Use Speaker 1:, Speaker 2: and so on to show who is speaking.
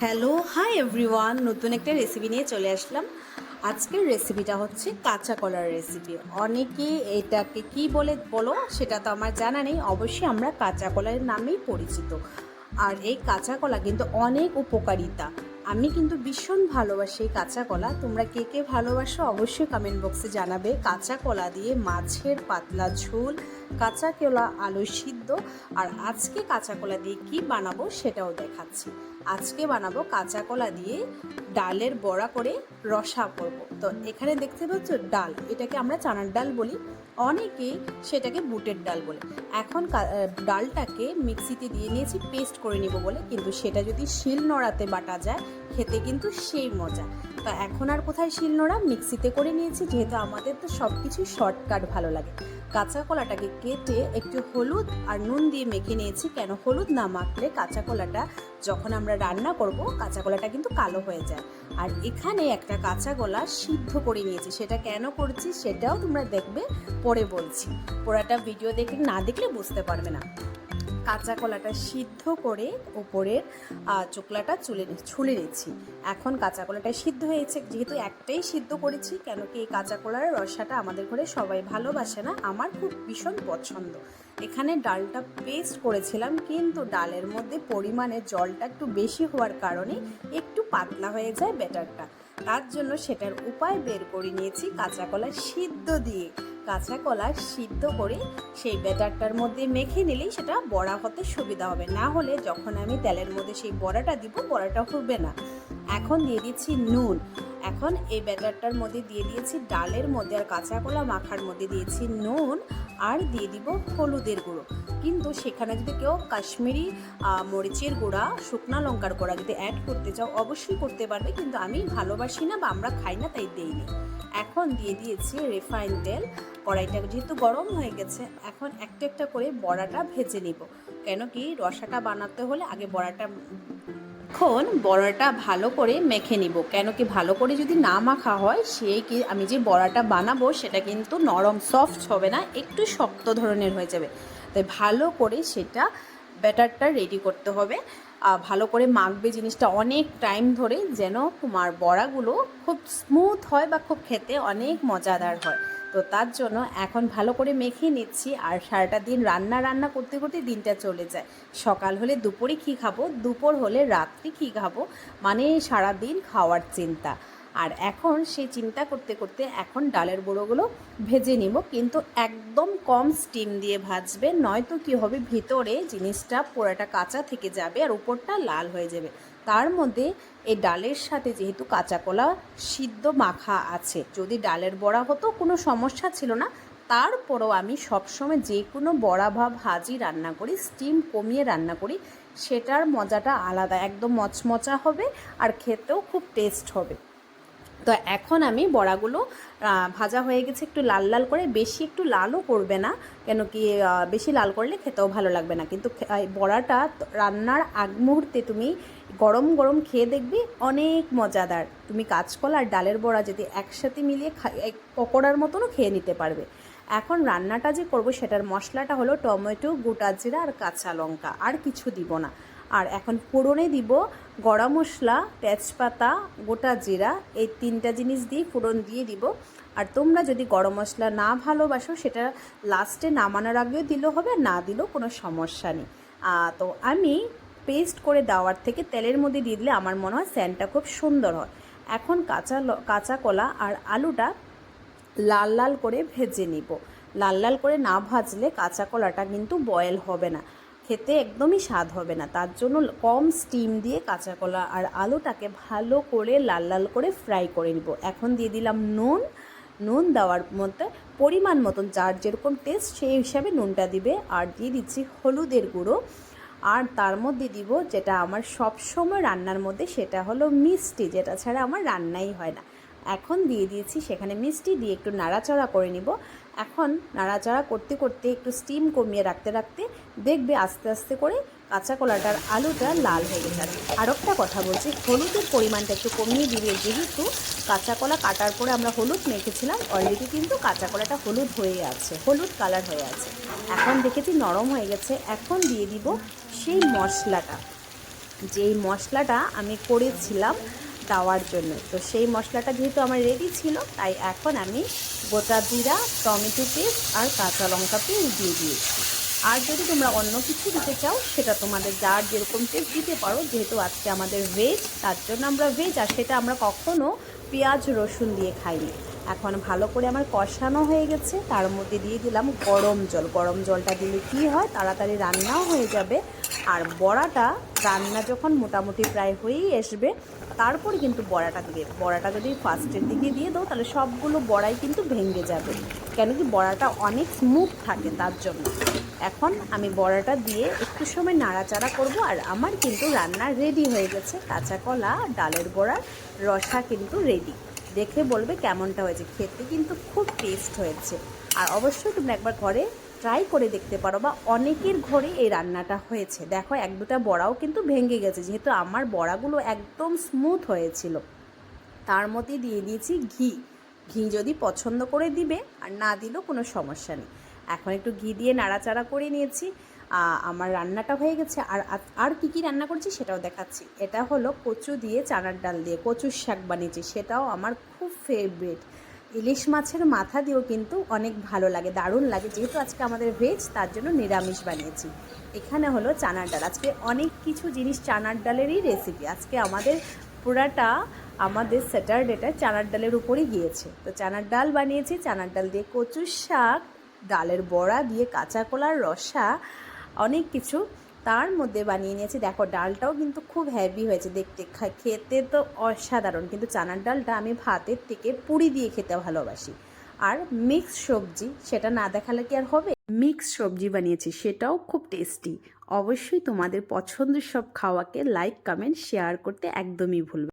Speaker 1: Hello hi everyone নতুন একটা recipe নিয়ে চলে আসলাম। আজকের রেসিপিটা হচ্ছে কাঁচা কলার রেসিপি অনেকে এটাকে কি বলে বলো? সেটা তো আমার জানা নেই। অবশ্যই আমরা কাঁচা কলার নামেই পরিচিত। আর এই কাঁচা কলা কিন্তু অনেক উপকারিতা। আমি কিন্তু ভীষণ ভালোবাসি এই কাঁচা কলা। তোমরা কে কে ভালোবাসো অবশ্যই কমেন্ট বক্সে জানাবে। কাঁচা কলা দিয়ে মাছের পাতলা ঝোল, কাঁচা কলা আলু সিদ্ধ, আর আজকে কাঁচা কলা দিয়ে কি বানাবো সেটাও দেখাচ্ছি। আজকে বানাবো কাঁচা কলা দিয়ে ডালের বড়া করে রসা করব। তো এখানে দেখতে পাচ্ছ ডাল, এটাকে আমরা চানার ডাল বলি। অনেকেই সেটাকে বুটের ডাল বলে। এখন ডালটাকে মিক্সিতে দিয়ে নিয়েছি, পেস্ট করে নিব বলে। কিন্তু সেটা যদি শিল নোড়াতে বাটা যায়, খেতে কিন্তু সেই মজা। তা এখন আর কোথায় শিল নোড়া? মিক্সিতে করে নিয়েছি, যেহেতু আমাদের তো সব কিছুই শর্টকাট ভালো লাগে। কাঁচা কলাটাকে কেটে একটু হলুদ আর নুন দিয়ে মেখে নিয়েছি। কেন হলুদ না মাখলে কাঁচা কলাটা যখন আমরা রান্না করব, কাঁচা কলাটা কিন্তু কালো হয়ে যায়। আর এখানে একটা কাঁচা কলা সিদ্ধ করে নিয়েছি। সেটা কেন করছি সেটাও তোমরা দেখবে, পরে বলছি। পোড়াটা ভিডিও দেখে না দেখলে বুঝতে পারবে না। কাঁচা কলাটা সিদ্ধ করে ওপরের চোকলাটা চুলে ছুলে নিচ্ছি। এখন কাঁচা কলাটা সিদ্ধ হয়েছে। যেহেতু একটাই সিদ্ধ করেছি, কেন কি এই কাঁচা কলার রসাটা আমাদের ঘরে সবাই ভালোবাসে না? আমার খুব ভীষণ পছন্দ। এখানে ডালটা পেস্ট করেছিলাম, কিন্তু ডালের মধ্যে পরিমাণে জলটা একটু বেশি হওয়ার কারণে একটু পাতলা হয়ে যায় ব্যাটারটা। তার জন্য সেটার উপায় বের করে নিয়েছি কাঁচা কলা সিদ্ধ দিয়ে। কাঁচা কলা সিদ্ধ করে সেই ব্যাটারটার মধ্যে মেখে নিলেই সেটা বড়া হতে সুবিধা হবে। না হলে যখন আমি তেলের মধ্যে সেই বড়াটা দিব, বড়াটা হবে না। এখন দিয়ে দিচ্ছি নুন। এখন এই ব্যাটারটার মধ্যে দিয়ে দিয়েছি ডালের মধ্যে আর কাঁচা কলা মাখার মধ্যে দিয়েছি নুন আর দিয়ে দিব হলুদের গুঁড়ো। কিন্তু সেখানে যদি কেউ কাশ্মীরি মরিচের গুঁড়া, শুকনা লঙ্কার গুঁড়া যদি অ্যাড করতে চাও, অবশ্যই করতে পারবে, কিন্তু আমি ভালোবাসি না বা আমরা খাই না, তাই দেইনি। এখন দিয়ে দিয়েছি রিফাইন তেল। কড়াইটা যেহেতু গরম হয়ে গেছে, এখন একটা একটা করে বড়াটা ভেজে নিব। কেন কি রসাটা বানাতে হলে আগে বড়াটা এখন বড়াটা ভালো করে মেখে নিব। কেন কি ভালো করে যদি না মাখা হয় সেই কি আমি যে বড়াটা বানাবো, সেটা কিন্তু নরম সফট হবে না, একটু শক্ত ধরনের হয়ে যাবে। তাই ভালো করে সেটা ব্যাটারটা রেডি করতে হবে। ভালো করে মাখবে জিনিসটা অনেক টাইম ধরে যেন তোমার বড়াগুলো খুব স্মুথ হয় বা খুব খেতে অনেক মজাদার হয়। তো তার জন্য এখন ভালো করে মেখে নিচ্ছি আর সারাটা দিন রান্না রান্না করতে করতে দিনটা চলে যায়। সকাল হলে দুপুরে কী খাব? দুপুর হলে রাত্রি কী খাব? মানে সারা দিন খাওয়ার চিন্তা। আর এখন সেই চিন্তা করতে করতে এখন ডালের বড়োগুলো ভেজে নিব। কিন্তু একদম কম স্টিম দিয়ে ভাজবে। নয়তো কী হবে? ভিতরে জিনিসটা পোড়াটা কাঁচা থেকে যাবে আর উপরটা লাল হয়ে যাবে। তার মধ্যে এই ডালের সাথে যেহেতু কাঁচা কলা সিদ্ধ মাখা আছে, যদি ডালের বড়া হতো কোনো সমস্যা ছিল না। তারপরও আমি সবসময় যে কোনো বড়া ভা ভাজি রান্না করি স্টিম কমিয়ে রান্না করি, সেটার মজাটা আলাদা, একদম মচমচা হবে আর খেতেও খুব টেস্ট হবে। তো এখন আমি বড়াগুলো ভাজা হয়ে গেছে একটু লাল লাল করে, বেশি একটু লালও করবে না, কেন কি বেশি লাল করলে খেতেও ভালো লাগবে না। কিন্তু বড়াটা রান্নার আগ মুহূর্তে তুমি গরম গরম খেয়ে দেখবে অনেক মজাদার। তুমি কাঁচকলা আর ডালের বড়া যদি একসাথে মিলিয়ে পকোড়ার মতনও খেয়ে নিতে পারবে। এখন রান্নাটা যে করব সেটার মশলাটা হলো টমেটো, গোটা জিরা আর কাঁচা লঙ্কা, আর কিছু দিব না। আর এখন ফোড়নে দিব গরম মশলা, তেজপাতা, গোটা জিরা, এই তিনটা জিনিস দিয়ে ফোড়ন দিয়ে দিব। আর তোমরা যদি গরম মশলা না ভালোবাসো, সেটা লাস্টে নামানোর আগেও দিলেও হবে, না দিলেও কোনো সমস্যা নেই। তো আমি পেস্ট করে দেওয়ার থেকে তেলের মধ্যে দিয়ে দিলে আমার মনে হয় স্যান্ডটা খুব সুন্দর হয়। এখন কাঁচা কাঁচা কলা আর আলুটা লাল লাল করে ভেজে নিব। লাল লাল করে না ভাজলে কাঁচা কলাটা কিন্তু বয়েল হবে না। খেতে একদমই স্বাদ হবে না। তার জন্য কম স্টিম দিয়ে কাঁচা কলা আর আলুটাকে ভালো করে লাল লাল করে ফ্রাই করে নিব। এখন দিয়ে দিলাম নুন। নুন দেওয়ার মধ্যে পরিমাণ মতন যার যেরকম টেস্ট সেই হিসাবে নুনটা দিবে। আর দিয়ে দিচ্ছি হলুদের গুঁড়ো। আর তার মধ্যে দিব যেটা আমার সব সময় রান্নার মধ্যে সেটা হলো মিষ্টি, যেটা ছাড়া আমার রান্নাই হয় না। এখন দিয়ে দিয়েছি, সেখানে মিষ্টি দিয়ে একটু নাড়াচাড়া করে নিব। এখন নাড়াচাড়া করতে করতে একটু স্টিম কমিয়ে রাখতে রাখতে দেখবে আস্তে আস্তে করে কাঁচা কলাটার আলুটা লাল হয়ে গেছে। আর একটা কথা বলছি, হলুদের পরিমাণটা একটু কমিয়ে দিবে যেহেতু কাঁচা কলা কাটার পরে আমরা হলুদ মেখেছিলাম অলরেডি কিন্তু কাঁচা কলাটা হলুদ হয়ে আছে, হলুদ কালার হয়ে আছে। এখন দেখেছি নরম হয়ে গেছে, এখন দিয়ে দিব সেই মশলাটা। যেই মশলাটা আমি করেছিলাম দেওয়ার জন্য। তো সেই মশলাটা যেহেতু আমার রেডি ছিল, তাই এখন আমি গোটা জিরা, টমেটো পেস্ট আর কাঁচা লঙ্কা পেস্ট দিয়ে দিয়েছি। আর যদি তোমরা অন্য কিছু দিতে চাও, সেটা তোমাদের যার যেরকম টেস্ট দিতে পারো, যেহেতু আজকে আমাদের ভেজ তার জন্য আমরা ভেজ আর সেটা আমরা কখনও পেঁয়াজ, রসুন দিয়ে খাইনি। এখন ভালো করে আমার কষানো হয়ে গেছে, তার মধ্যে দিয়ে দিলাম গরম জল। গরম জলটা দিলে কী হয়? তাড়াতাড়ি রান্নাও হয়ে যাবে। আর বড়াটা রান্না যখন মোটামুটি প্রায় হয়েই আসবে, তারপর কিন্তু বড়াটা দিবে। বড়াটা যদি ফার্স্টের দিকে দিয়ে দাও, তাহলে সবগুলো বড়াই কিন্তু ভেঙে যাবে। কেন কি বড়াটা অনেক স্মুথ থাকে তার জন্য। এখন আমি বড়াটা দিয়ে একটু সময় নাড়াচাড়া করব, আর আমার কিন্তু রান্না রেডি হয়ে গেছে। কাঁচা কলা, ডালের বড়ার রসা কিন্তু রেডি দেখে বলবে কেমনটা হয়েছে। খেতে কিন্তু খুব টেস্ট হয়েছে। আর অবশ্যই তোমরা একবার ঘরে ট্রাই করে দেখতে পারো বা অনেকের ঘরে এই রান্নাটা হয়েছে। দেখো, এক দুটা বড়াও কিন্তু ভেঙে গেছে। যেহেতু আমার বড়াগুলো একদম স্মুথ হয়েছিল। তার মধ্যে দিয়ে দিয়েছি ঘি। ঘি যদি পছন্দ করে দিবে আর না দিলেও কোনো সমস্যা নেই। এখন একটু ঘি দিয়ে নাড়াচাড়া করে নিয়েছি। আমার রান্নাটা হয়ে গেছে। আর আর কি কি রান্না করছি সেটাও দেখাচ্ছি। এটা হলো কচু দিয়ে চানার ডাল দিয়ে। কচুর শাক বানিয়েছি। সেটাও আমার খুব ফেভারিট ইলিশ মাছের মাথা দিয়েও কিন্তু অনেক ভালো লাগে, দারুণ লাগে। যেহেতু আজকে আমাদের ভেজ তার জন্য নিরামিষ বানিয়েছি। এখানে হলো চানার ডাল। আজকে অনেক কিছু জিনিস চানার ডালেরই রেসিপি আজকে আমাদের পুরাটা আমাদের স্যাটারডেটা চানার ডালের উপরই গিয়েছে। তো চানার ডাল বানিয়েছি, চানার ডাল দিয়ে কচুর শাক, ডালের বড়া দিয়ে কাঁচা কলার রসা অনেক কিছু তার মধ্যে বানিয়ে নিয়েছি। দেখো, ডালটাও কিন্তু খুব হ্যাভি হয়েছে দেখতে। খেতে তো অসাধারণ, কিন্তু চানার ডালটা আমি ভাতের থেকে পুরি দিয়ে খেতে ভালোবাসি। আর মিক্স সবজি, সেটা না দেখালে কি আর হবে? মিক্স সবজি বানিয়েছি, সেটাও খুব টেস্টি অবশ্যই তোমাদের পছন্দের সব খাওয়াকে লাইক কমেন্ট শেয়ার করতে একদমই ভুলবে।